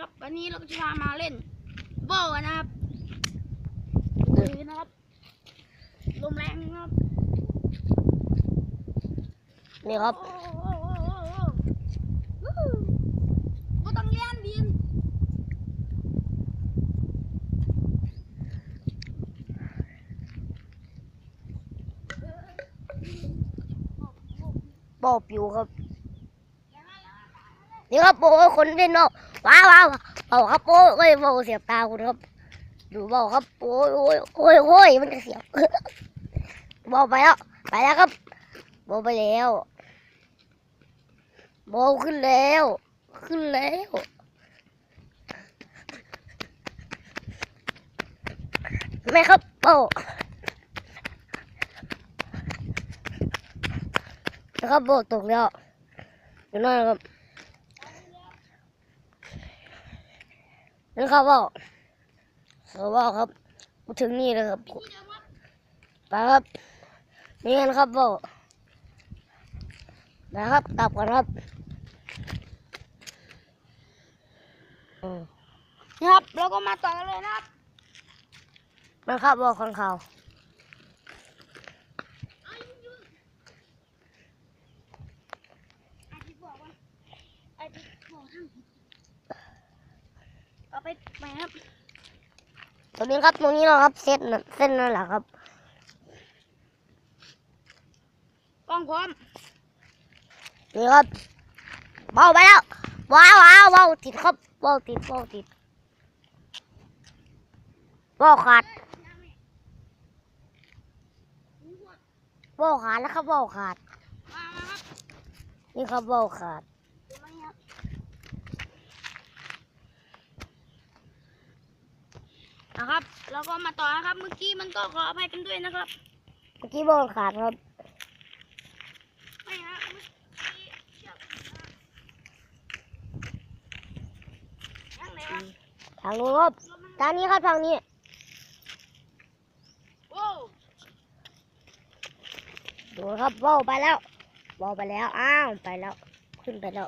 ครับ วันนี้เราก็จะพามาเล่นโบว์นะครับคือนะครับลมแรงนะครับ นี่ครับโอ้โหโอ้โหโอ้โหวู้ฮู้บ่ต้องเลี้ยนดินบ่อปิวครับ นี่ครับโอ้คนเล่นนาะว้าวว้าวเบาครับโอ้ยโอ้ยเบาเสียบตาคุณครับดูเบาครับโอ้ยโอ้ยโอ้ยโอ้ยมันจะเสียบเบาไปแล้วไปแล้วครับเบไปแล้วเบขึ้นแล้ว ขึ้นแล้วไม่ครับเบนะครับโบตกแล้วอยู่นั่นครับ นี่ครับว่าสว่าครับมาถึงนี่เลยครับไปครับ นี่กันครับว่านะครับกลับกันครับอืมนะครับเราก็มาต่อกันเลยนะครับนะครับว่าข้างข่าไอ้ที่บอกว่าไอ้ที่บอกห้ามผิด เอาไปไหนครับตรงนี้ครับตรงนี้นะครับเส้นนั่นเส้นนั่นแหละครับกล้องพร้อมนี่ครับเบาไปแล้วว้าวว้าวว้าวติดครับว้าวติดว้าวติดว้าวขาดว้าวขาดแล้วครับว้าวขาดมามาครับนี่ครับว้าวขาด เดี๋ยวมานี่ครับ นะครับเราก็มาต่อนะครับ เมื่อกี้มันก็ขออภัยกันด้วยนะครับ เมื่อกี้ว้าวขาดครับ ไม่ฮะเมื่อกี้เชือกนะยังไงครับทางนู้นครับทางนี้ครับทางนี้ โอ้ดูครับว้าวไปแล้วว้าวไปแล้ว อ้าว ไปแล้ว ขึ้นไปแล้ว